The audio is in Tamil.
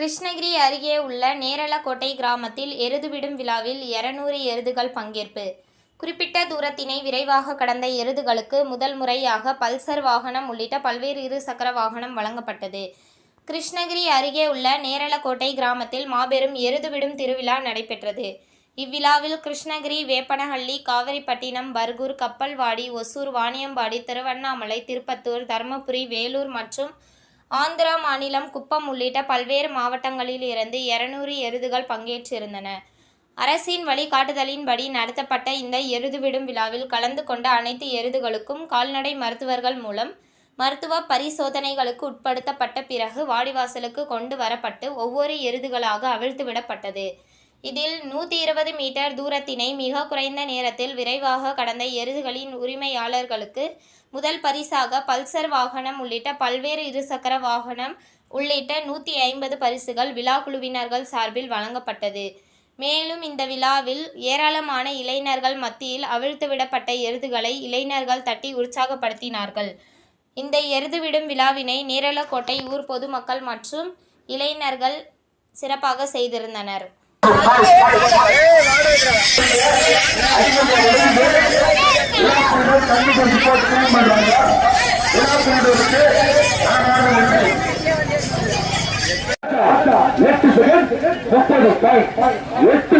கிருஷ்ணகிரி அருகே உள்ள நேரலக்கோட்டை கிராமத்தில் எருது விடும் விழாவில் இருநூறு எருதுகள் பங்கேற்பு. குறிப்பிட்ட தூரத்தினை விரைவாக கடந்த எருதுகளுக்கு முதல் முறையாக பல்சர் வாகனம் உள்ளிட்ட பல்வேறு இருசக்கர வாகனம் வழங்கப்பட்டது. கிருஷ்ணகிரி அருகே உள்ள நேரலக்கோட்டை கிராமத்தில் மாபெரும் எருது விடும் திருவிழா நடைபெற்றது. இவ்விழாவில் கிருஷ்ணகிரி வேப்பனஹள்ளி காவிரிப்பட்டினம் பர்கூர் கப்பல்வாடி ஒசூர் வாணியம்பாடி திருவண்ணாமலை திருப்பத்தூர் தருமபுரி வேலூர் மற்றும் ஆந்திரா மாநிலம் குப்பம் உள்ளிட்ட பல்வேறு மாவட்டங்களில் இருந்து இருநூறு எருதுகள் பங்கேற்றிருந்தன. அரசின் வழிகாட்டுதலின்படி நடத்தப்பட்ட இந்த எருது விடும் விழாவில் கலந்து கொண்ட அனைத்து எருதுகளுக்கும் கால்நடை மருத்துவர்கள் மூலம் மருத்துவ பரிசோதனைகளுக்கு உட்படுத்தப்பட்ட பிறகு வாடிவாசலுக்கு கொண்டு வரப்பட்டு ஒவ்வொரு எருதுகளாக அவிழ்த்து விடப்பட்டது இதில் நூற்றி இருபது மீட்டர் தூரத்தினை மிக குறைந்த நேரத்தில் விரைவாக கடந்த எருதுகளின் உரிமையாளர்களுக்கு முதல் பரிசாக பல்சர் வாகனம் உள்ளிட்ட பல்வேறு இருசக்கர வாகனம் உள்ளிட்ட நூற்றி ஐம்பது பரிசுகள் விழா குழுவினர்கள் சார்பில் வழங்கப்பட்டது. மேலும் இந்த விழாவில் ஏராளமான இளைஞர்கள் மத்தியில் அவிழ்த்துவிடப்பட்ட எருதுகளை இளைஞர்கள் தட்டி உற்சாகப்படுத்தினார்கள். இந்த எருது விடும் விழாவினை நேரலக்கோட்டை ஊர் பொதுமக்கள் மற்றும் இளைஞர்கள் சிறப்பாக செய்திருந்தனர். எட்டு செகண்ட் முப்பது எட்டு